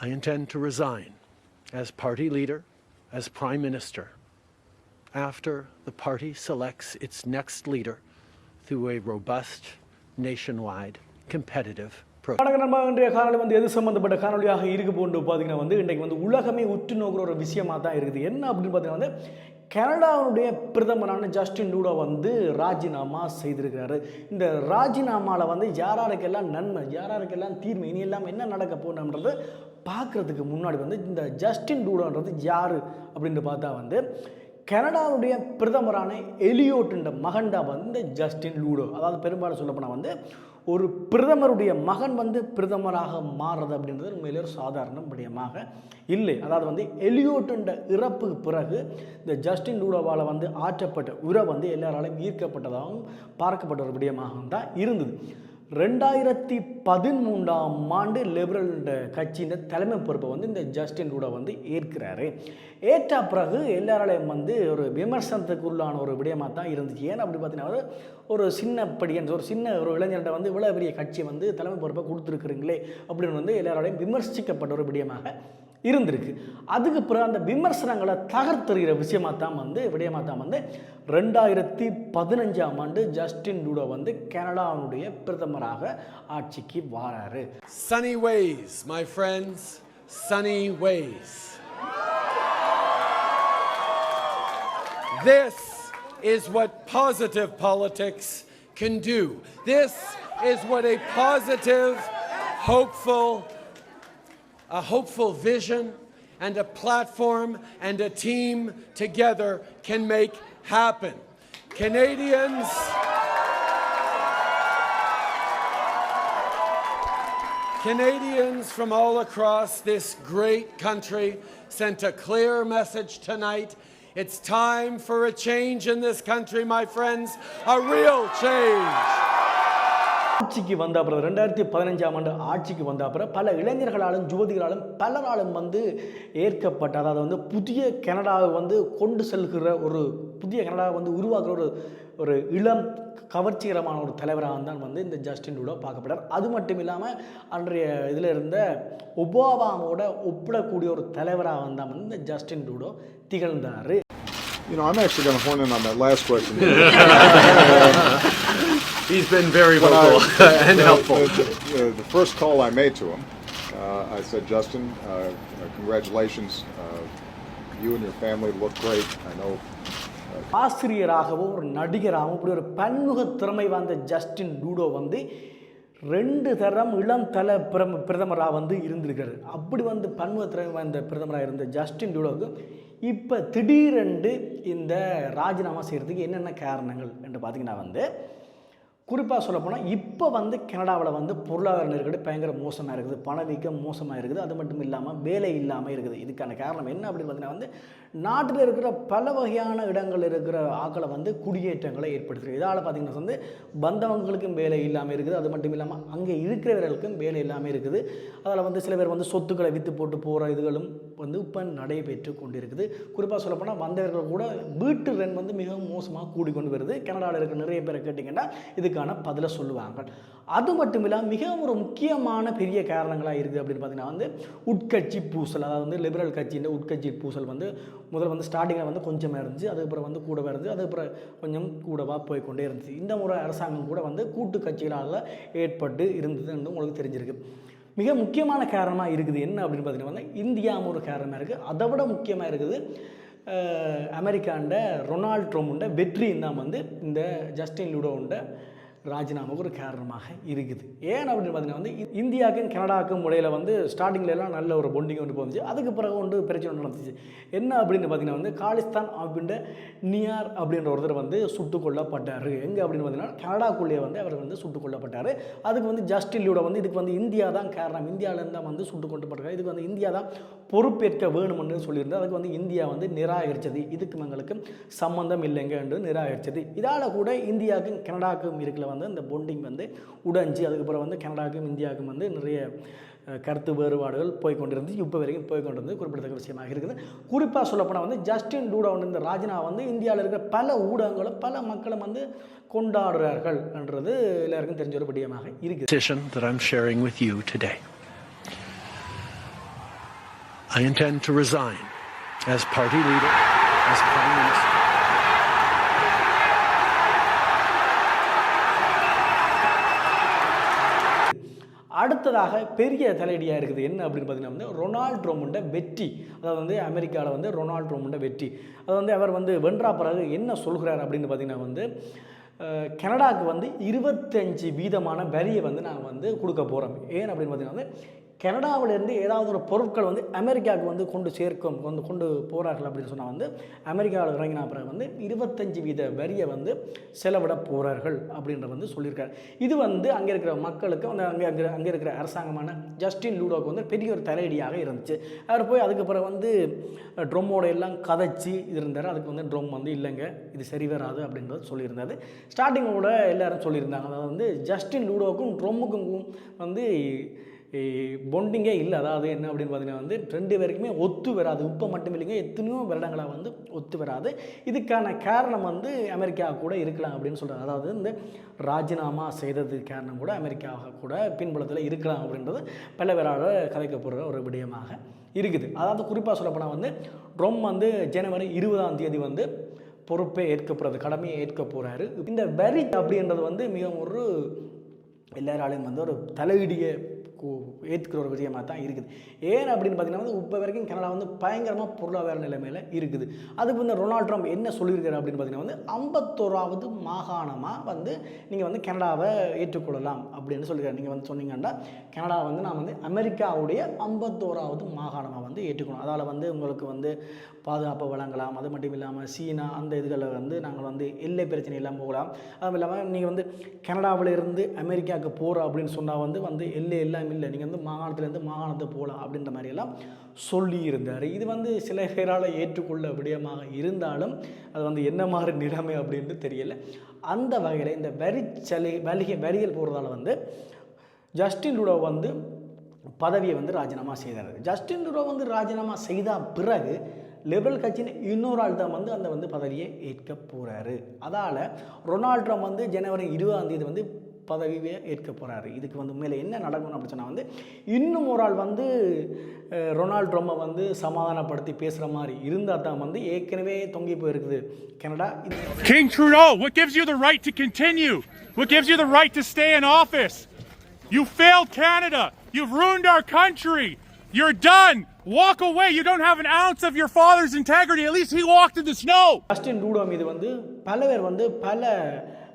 I intend to resign as party leader, as prime minister, after the party selects its next leader through a robust, nationwide, competitive வணக்கம் நண்பா இன்றைய காணொலி வந்து எது சம்மந்தப்பட்ட காணொலியாக இருக்கு போன்று பார்த்தீங்கன்னா வந்து இன்றைக்கு வந்து உலகமே உற்று நோக்கிற ஒரு விஷயமாக தான் இருக்குது. என்ன அப்படின்னு பார்த்தீங்கன்னா வந்து கனடாவுடைய பிரதமரான ஜஸ்டின் டூடோ வந்து ராஜினாமா செய்திருக்கிறாரு. இந்த ராஜினாமாவில் வந்து யாராருக்கெல்லாம் நன்மை யாராருக்கெல்லாம் தீர்மை இனி எல்லாம் என்ன நடக்க போகணுன்றது பார்க்குறதுக்கு முன்னாடி வந்து இந்த ஜஸ்டின் டூடோன்றது யார் அப்படின்னு பார்த்தா வந்து கனடாவுடைய பிரதமரான எலியோட்டுன்ற மகன்டா வந்து ஜஸ்டின் லூடோ. அதாவது பெரும்பாலும் சொல்லப்போனால் வந்து ஒரு பிரதமருடைய மகன் வந்து பிரதமராக மாறுறது அப்படின்றது உண்மையிலே ஒரு சாதாரண விடயமாக இல்லை. அதாவது வந்து எலியோட்டுன்ற இறப்புக்கு பிறகு இந்த ஜஸ்டின் லூடோவால் வந்து ஆற்றப்பட்ட உரை வந்து எல்லாராலையும் ஈர்க்கப்பட்டதாகவும் பார்க்கப்பட்ட ஒரு விடயமாகவும் தான் இருந்தது. ரெண்டாயிரத்தி பதிமூன்றாம் ஆண்டு லிபரல் கட்சியின் தலைமை பொறுப்பை வந்து இந்த ஜஸ்டின் கூட வந்து ஏற்கிறாரு. ஏற்ற பிறகு எல்லாராலையும் வந்து ஒரு விமர்சனத்துக்கு உள்ளான ஒரு விடயமாக தான் இருந்துச்சு. ஏன் அப்படி பார்த்தீங்கன்னா ஒரு சின்ன படியன் ஒரு சின்ன ஒரு இளைஞர்கிட்ட வந்து இவ்வளோ பெரிய கட்சி வந்து தலைமை பொறுப்பை கொடுத்துருக்குறீங்களே அப்படின்னு வந்து எல்லாராலையும் விமர்சிக்கப்பட்ட ஒரு விடயமாக இருந்திருக்கு. அதுக்கு பிறகு அந்த விமர்சனங்களை தகர்த்தெறிகிற விஷயமாக தான் வந்து விடயமாக தான் வந்து ரெண்டாயிரத்தி பதினஞ்சாம் ஆண்டு ஜஸ்டின் டூடோ வந்து கனடாவுடைய பிரதமராக ஆட்சிக்கு வாராரு. Sunny ways my friends sunny ways This is what positive politics can do. This is what a positive, hopeful, a hopeful vision and a platform and a team together can make happen. Canadians. Canadians from all across this great country sent a clear message tonight. It's time for a change in this country, my friends, a real change. ஆட்சிக்கு வந்த அப்புறம் ரெண்டாயிரத்தி பதினஞ்சாம் ஆண்டு ஆட்சிக்கு வந்த அப்புறம் பல இளைஞர்களாலும் யுவதிகளாலும் பலராலும் வந்து ஏற்கப்பட்ட அதாவது வந்து புதிய கனடாவை வந்து கொண்டு செல்கிற ஒரு புதிய கனடாவை வந்து உருவாக்குற ஒரு ஒரு இளம் கவர்ச்சிகரமான ஒரு தலைவராக தான் வந்து இந்த ஜஸ்டின் டூடோ பார்க்கப்படுறார் அது மட்டும் இல்லாமல் அன்றைய இதில் இருந்த ஒபாமாவோட ஒப்பிடக்கூடிய ஒரு தலைவராக வந்தால் வந்து இந்த ஜஸ்டின் டூடோ திகழ்ந்தார் You know, I'm actually going to horn in on that last question. He's been very When I- vocal and the- helpful. The, the, the first call I made to him, uh, I said, Justin, uh, uh, congratulations. Uh, you and your family look great. I know ஆசிரியராகவும் ஒரு நடிகராகவும் இப்படி ஒரு பன்முக திறமை வாய்ந்த Justin டூடோ வந்து ரெண்டு தரம் இளம் தல பிரம பிரதமராக வந்து இருந்திருக்காரு அப்படி வந்து பன்முக திறமை வாய்ந்த பிரதமராக இருந்த ஜஸ்டின் டூடோவுக்கு இப்போ திடீரென்று இந்த ராஜினாமா செய்கிறதுக்கு என்னென்ன காரணங்கள் என்று பார்த்தீங்கன்னா வந்து குறிப்பாக சொல்லப்போனால் இப்போ வந்து கனடாவில் வந்து பொருளாதார நெருக்கடி பயங்கர மோசமாக இருக்குது. பணவீக்கம் மோசமாக இருக்குது. அது மட்டும் இல்லாமல் வேலை இல்லாமல் இருக்குது. இதுக்கான காரணம் என்ன அப்படின்னு பார்த்தீங்கன்னா வந்து நாட்டில் இருக்கிற பல வகையான இடங்கள் இருக்கிற ஆக்களை வந்து குடியேற்றங்களை ஏற்படுத்துகிறது இதால் பார்த்தீங்கன்னா வந்து வந்தவங்களுக்கும் வேலை இல்லாமல் இருக்குது. அது மட்டும் இல்லாமல் அங்கே இருக்கிறவர்களுக்கும் வேலை இல்லாமல் இருக்குது. அதில் வந்து சில பேர் வந்து சொத்துக்களை விற்று போட்டு போகிற இதுகளும் வந்து இப்போ நடைபெற்று கொண்டிருக்குது. குறிப்பாக சொல்லப்போனால் வந்தவர்கள் கூட வீட்டு ரன் வந்து மிகவும் மோசமாக கூடிக்கொண்டு வருது. கனடாவில் இருக்கிற நிறைய பேரை கேட்டிங்கன்னா கேள்விக்கான பதிலை சொல்லுவாங்க. அது மட்டும் இல்லாமல் மிகவும் ஒரு முக்கியமான பெரிய காரணங்களாக இருக்குது அப்படின்னு பார்த்தீங்கன்னா வந்து உட்கட்சி பூசல் அதாவது வந்து லிபரல் கட்சியின் உட்கட்சி பூசல் வந்து முதல்ல வந்து ஸ்டார்டிங்கில் வந்து கொஞ்சமாக இருந்துச்சு அதுக்கப்புறம் வந்து கூடவே இருந்துச்சு அதுக்கப்புறம் கொஞ்சம் கூடவாக போய்க்கொண்டே இருந்துச்சு. இந்த முறை அரசாங்கம் கூட வந்து கூட்டு கட்சிகளால் ஏற்பட்டு இருந்ததுன்னு உங்களுக்கு தெரிஞ்சிருக்கு. மிக முக்கியமான காரணமாக இருக்குது என்ன அப்படின்னு பார்த்தீங்கன்னா இந்தியா இந்தியாவும் ஒரு காரணமாக இருக்குது அதை விட முக்கியமாக இருக்குது அமெரிக்காண்ட ரொனால்ட் ட்ரம்ப்ட வெற்றியும் தான் வந்து இந்த ஜஸ்டின் லுடோண்ட ராஜினாமாவுக்கு ஒரு காரணமாக இருக்குது. ஏன் அப்படின்னு பார்த்தீங்கன்னா வந்து இந்தியாவுக்கும் கனடாவுக்கும் முறையில் வந்து ஸ்டார்டிங்லலாம் நல்ல ஒரு பொண்டிங் ஒன்று போந்துச்சு. அதுக்கு பிறகு ஒன்று பிரச்சனை ஒன்று நடந்துச்சு. என்ன அப்படின்னு பார்த்தீங்கன்னா வந்து காலிஸ்தான் அப்படின்ற நியார் அப்படின்ற ஒருத்தர் வந்து சுட்டுக் கொல்லப்பட்டார். எங்கே அப்படின்னு பார்த்தீங்கன்னா கனடாக்குள்ளேயே வந்து அவர் வந்து சுட்டுக் கொல்லப்பட்டார். அதுக்கு வந்து ஜஸ்டின் வந்து இதுக்கு வந்து இந்தியா தான் காரணம். இந்தியாவிலேருந்து தான் வந்து சுட்டுக் கொண்டுப்பட்டார் இதுக்கு வந்து இந்தியா தான் பொறுப்பேற்க வேணும்னு சொல்லியிருந்தது அதுக்கு வந்து இந்தியா வந்து நிராகரித்தது இதுக்கும் எங்களுக்கு சம்மந்தம் இல்லைங்க என்று நிராகரித்தது இதால் கூட இந்தியாவுக்கும் கனடாவுக்கும் இருக்கிற வந்து இந்த பொண்டிங் வந்து உடைஞ்சு அதுக்கப்புறம் வந்து கனடாவுக்கும் இந்தியாவுக்கும் வந்து நிறைய கருத்து வேறுபாடுகள் போய் கொண்டிருந்துச்சு இப்போ வரைக்கும் போய் கொண்டிருந்து குறிப்பிடத்தக்க விஷயமாக இருக்குது. குறிப்பாக சொல்லப்போனால் வந்து ஜஸ்டின் டூடா வந்து இந்த ராஜினா வந்து இந்தியாவில் இருக்கிற பல ஊடகங்களும் பல மக்களும் வந்து கொண்டாடுறார்கள் என்றது எல்லாருக்கும் தெரிஞ்ச ஒரு விடயமாக இருக்குது. I intend to resign as party leader, as prime minister. அடுத்ததாக பெரிய தலையடியாக இருக்குது. என்ன அப்படின்னு பார்த்தீங்கன்னா வந்து ரொனால்ட் ரோமுண்ட வெற்றி. அதாவது வந்து அமெரிக்காவில் வந்து ரொனால்ட் ரோமுண்ட வெற்றி. அது வந்து அவர் வந்து வென்றா பிறகு என்ன சொல்கிறார் அப்படின்னு பார்த்தீங்கன்னா வந்து கனடாவுக்கு வந்து இருபத்தஞ்சு வீதமான வரியை வந்து நாங்கள் வந்து கொடுக்க போகிறோம் ஏன் அப்படின்னு பார்த்தீங்கன்னா வந்து கனடாவிலேருந்து ஏதாவது ஒரு பொருட்கள் வந்து அமெரிக்காவுக்கு வந்து கொண்டு சேர்க்கும் கொண்டு கொண்டு போகிறார்கள் அப்படின்னு சொன்னால் வந்து அமெரிக்காவில் இறங்கின பிறகு வந்து இருபத்தஞ்சு வீத வரியை வந்து செலவிட போகிறார்கள் அப்படின்ற வந்து சொல்லியிருக்காரு. இது வந்து அங்கே இருக்கிற மக்களுக்கு வந்து அங்கே அங்கே அங்கே இருக்கிற அரசாங்கமான ஜஸ்டின் லூடோக்கு வந்து பெரிய ஒரு தலையடியாக இருந்துச்சு. அவர் போய் அதுக்கு பிறகு வந்து ட்ரம்மோட எல்லாம் கதைச்சி இருந்தார். அதுக்கு வந்து ட்ரம் வந்து இல்லைங்க இது சரி வராது அப்படின்றது சொல்லியிருந்தாரு. ஸ்டார்டிங்கோட எல்லாரும் சொல்லியிருந்தாங்க. அதாவது வந்து ஜஸ்டின் லூடோக்கும் ட்ரம்முக்கும் வந்து பொண்டிங்கே இல்லை. அதாவது என்ன அப்படின்னு பார்த்தீங்கன்னா வந்து ரெண்டு பேருக்குமே ஒத்து வராது. இப்போ மட்டும் இல்லைங்க எத்தனையோ வருடங்களாக வந்து ஒத்து வராது. இதுக்கான காரணம் வந்து அமெரிக்கா கூட இருக்கலாம் அப்படின்னு சொல்கிறாங்க அதாவது இந்த ராஜினாமா செய்தது காரணம் கூட அமெரிக்காவாக கூட பின்புலத்தில் இருக்கலாம் அப்படின்றது பல பேரால் கதைக்கப்படுற ஒரு விடயமாக இருக்குது. அதாவது குறிப்பாக சொல்லப்போனால் வந்து ரொம் வந்து ஜனவரி இருபதாம் தேதி வந்து பொறுப்பை ஏற்க போகிறது கடமையை ஏற்க போகிறாரு இந்த வரி அப்படின்றது வந்து மிகவும் ஒரு எல்லாராலையும் வந்து ஒரு தலையிடிய ஏற்றுக்கிற ஒரு விஷயமாக தான் இருக்குது. ஏன் அப்படின்னு பார்த்தீங்கன்னா வந்து இப்போ வரைக்கும் கனடா வந்து பயங்கரமாக பொருளாதார நிலைமையில் இருக்குது. அதுக்கு வந்து ரொனால்ட் ட்ரம்ப் என்ன சொல்லியிருக்காரு அப்படின்னு பார்த்தீங்கன்னா வந்து ஐம்பத்தோராவது மாகாணமாக வந்து நீங்கள் வந்து கனடாவை ஏற்றுக்கொள்ளலாம் அப்படின்னு சொல்லியிருக்காரு. நீங்கள் வந்து சொன்னீங்கன்னா கனடா வந்து நான் வந்து அமெரிக்காவுடைய ஐம்பத்தோராவது மாகாணமாக வந்து ஏற்றுக்கணும். அதால் வந்து உங்களுக்கு வந்து பாதுகாப்பை வழங்கலாம். அது மட்டும் இல்லாமல் சீனா அந்த இதுகளில் வந்து நாங்கள் வந்து எல்லை பிரச்சனை இல்லாமல் போகலாம். அதுவும் இல்லாமல் நீங்கள் வந்து கனடாவில் இருந்து அமெரிக்காவுக்கு போகிறோம் அப்படின்னு சொன்னால் வந்து வந்து எல்லை எல்லாம் இல்லை. நீங்கள் வந்து மாகாணத்துலேருந்து மாகாணத்தை போகலாம் அப்படின்ற மாதிரியெல்லாம் சொல்லியிருந்தார். இது வந்து சில பேரால் ஏற்றுக்கொள்ள விடயமாக இருந்தாலும் அது வந்து என்ன மாதிரி நிலைமை அப்படின்னு தெரியல. அந்த வகையில் இந்த வரி சலி வலிகை வரிகள் போகிறதால வந்து ஜஸ்டின் லுடோ வந்து பதவியை வந்து ராஜினாமா செய்தார் ஜஸ்டின் ட்ரூடோ வந்து ராஜினாமா செய்த பிறகு லிபரல் கட்சியின் இன்னொரு ஆள் தான் வந்து அந்த வந்து பதவியை ஏற்க போகிறாரு அதால் ரொனால்ட் ட்ரம்ப் வந்து ஜனவரி இருபதாம் தேதி வந்து பதவியை ஏற்க போகிறாரு இதுக்கு வந்து மேலே என்ன நடக்கணும் அப்படின்னு சொன்னால் வந்து இன்னும் ஒரு ஆள் வந்து ரொனால்ட் ட்ரம்மை வந்து சமாதானப்படுத்தி பேசுகிற மாதிரி இருந்தால் தான் வந்து ஏற்கனவே தொங்கி போயிருக்குது கனடா இது King Trudeau, what gives you the right to continue? What gives you the right to stay in office? You failed Canada. You've ruined our country. You're done. Walk away. You don't have an ounce of your father's integrity. At least he walked in the snow. Justin Trudeau மீது வந்து பல பேர் வந்து பல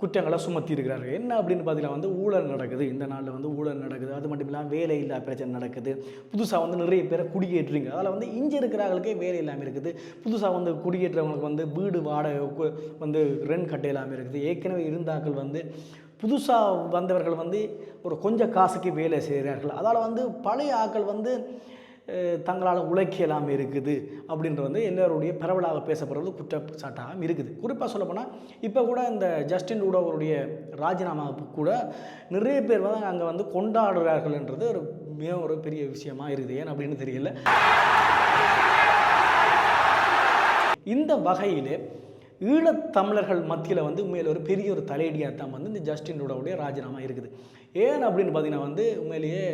குற்றங்களை சுமத்தி என்ன அப்படின்னு பார்த்தீங்கன்னா வந்து ஊழல் நடக்குது. இந்த நாளில் வந்து ஊழல் நடக்குது. அது மட்டும் இல்லாமல் வேலை இல்லா பிரச்சனை நடக்குது. புதுசாக வந்து நிறைய பேரை குடியேற்றுறீங்க. அதில் வந்து இங்கே இருக்கிறவங்களுக்கே வேலை இல்லாமல் இருக்குது. புதுசாக வந்து குடியேற்றவங்களுக்கு வந்து வீடு வாடகை வந்து ரெண்ட் கட்ட இல்லாமல் இருக்குது. ஏற்கனவே இருந்தாக்கள் வந்து புதுசாக வந்தவர்கள் வந்து ஒரு கொஞ்சம் காசுக்கு வேலை செய்கிறார்கள். அதால் வந்து பழைய ஆட்கள் வந்து தங்களால் உழைக்கலாம் இருக்குது அப்படின்றது வந்து எல்லோருடைய பரவலாக பேசப்படுறது குற்றச்சாட்டாகவும் இருக்குது. குறிப்பாக சொல்லப்போனால் இப்போ கூட இந்த ஜஸ்டின் ரூடோவருடைய ராஜினாமாவுக்கு கூட நிறைய பேர் வந்து அங்கே வந்து கொண்டாடுறார்கள்ன்றது ஒரு மிக ஒரு பெரிய விஷயமா இருக்குது. ஏன் அப்படின்னு தெரியல. இந்த வகையில் ஈழத்தமிழர்கள் மத்தியில் வந்து உண்மையில் ஒரு பெரிய ஒரு தலையடியாக தான் வந்து இந்த ஜஸ்டின் ரூடோவுடைய ராஜினாமா இருக்குது. ஏன் அப்படின்னு பார்த்தீங்கன்னா வந்து உண்மையிலேயே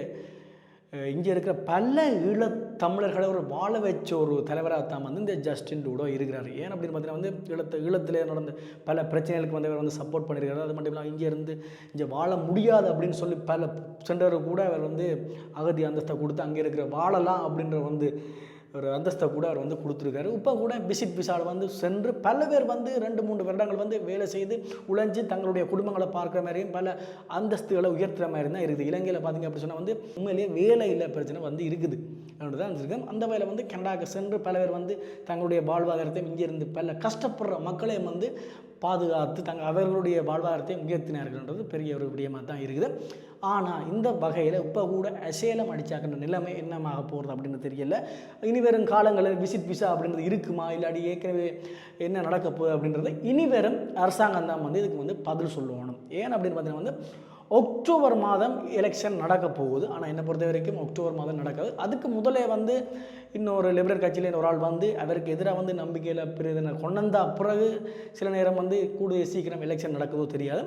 இங்கே இருக்கிற பல ஈழத்தமிழர்களை ஒரு வாழ வச்ச ஒரு தலைவராக தான் வந்து இந்த ஜஸ்டின் டூடோ இருக்கிறார். ஏன் அப்படின்னு பார்த்தீங்கன்னா வந்து ஈழத்து ஈழத்தில் நடந்த பல பிரச்சனைகளுக்கு வந்து அவர் வந்து சப்போர்ட் பண்ணியிருக்காரு. அது மட்டும் இல்லாமல் இங்கேருந்து இங்கே வாழ முடியாது அப்படின்னு சொல்லி பல சென்றவர் கூட அவர் வந்து அகதி அந்தஸ்தை கொடுத்து அங்கே இருக்கிற வாழலாம் அப்படின்ற வந்து ஒரு அந்தஸ்தை கூட அவர் வந்து கொடுத்துருக்காரு. இப்போ கூட விசிட் பிசால் வந்து சென்று பல பேர் வந்து ரெண்டு மூன்று வருடங்கள் வந்து வேலை செய்து உழைஞ்சு தங்களுடைய குடும்பங்களை பார்க்குற மாதிரியும் பல அந்தஸ்துகளை உயர்த்துற மாதிரி தான் இருக்குது. இலங்கையில் பார்த்திங்க அப்படி சொன்னால் வந்து உண்மையிலேயே வேலை இல்லை பிரச்சனை வந்து இருக்குது. அப்படின்னு தான் இருக்கு அந்த வகையில் வந்து கனடாவுக்கு சென்று பல பேர் வந்து தங்களுடைய வாழ்வாதாரத்தை இங்கே இருந்து பல கஷ்டப்படுற மக்களையும் வந்து பாதுகாத்து தங்கள் அவர்களுடைய வாழ்வாதாரத்தை உயர்த்தினார்கள்ன்றது பெரிய ஒரு விடயமாக தான் இருக்குது. ஆனால் இந்த வகையில் இப்போ கூட அசேலம் அடிச்சாக்கிற நிலைமை என்னமாக போகிறது அப்படின்னு தெரியல. இனி வரும் காலங்களில் விசிட் விசா அப்படின்றது இருக்குமா? இல்லாட்டி ஏற்கனவே என்ன நடக்க போகுது அப்படின்றத இனி வரும் அரசாங்கம் தான் வந்து இதுக்கு வந்து பதில் சொல்லணும். ஏன் அப்படின்னு பார்த்தீங்கன்னா வந்து அக்டோபர் மாதம் எலெக்ஷன் நடக்க போகுது. ஆனால் என்னை பொறுத்த வரைக்கும் அக்டோபர் மாதம் நடக்காது. அதுக்கு முதலே வந்து இன்னொரு லிபரல் கட்சியில் ஒரு ஆள் வந்து அவருக்கு எதிராக வந்து நம்பிக்கையில் பிரதனை கொண்டு வந்த பிறகு சில நேரம் வந்து கூடுதல் சீக்கிரம் எலெக்ஷன் நடக்குதோ தெரியாது.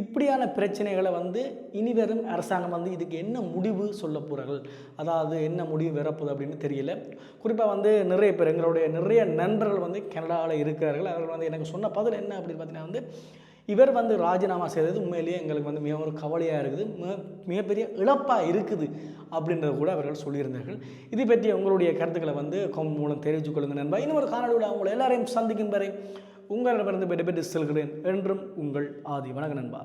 இப்படியான பிரச்சனைகளை வந்து இனிவரும் அரசாங்கம் வந்து இதுக்கு என்ன முடிவு சொல்ல போகிறார்கள் அதாவது என்ன முடிவு வரப்போகுது அப்படின்னு தெரியல. குறிப்பாக வந்து நிறைய பேர் எங்களுடைய நிறைய நண்பர்கள் வந்து கனடாவில் இருக்கிறார்கள். அவர்கள் வந்து எனக்கு சொன்ன பதில் என்ன அப்படின்னு பார்த்தீங்கன்னா வந்து இவர் வந்து ராஜினாமா செய்தது உண்மையிலேயே எங்களுக்கு வந்து மிகவும் ஒரு கவலையாக இருக்குது மிக மிகப்பெரிய இழப்பாக இருக்குது அப்படின்றத கூட அவர்கள் சொல்லியிருந்தார்கள். இது பற்றி உங்களுடைய கருத்துக்களை வந்து கம் மூலம் தெரிவித்துக் கொள்ளுங்கள் நண்பா. இன்னும் ஒரு காணொலியில் அவங்களை எல்லாரையும் சந்திக்கும் வரை உங்களிடமிருந்து விடைபெற்று செல்கிறேன் என்றும் உங்கள் ஆதி வணக்க நண்பா.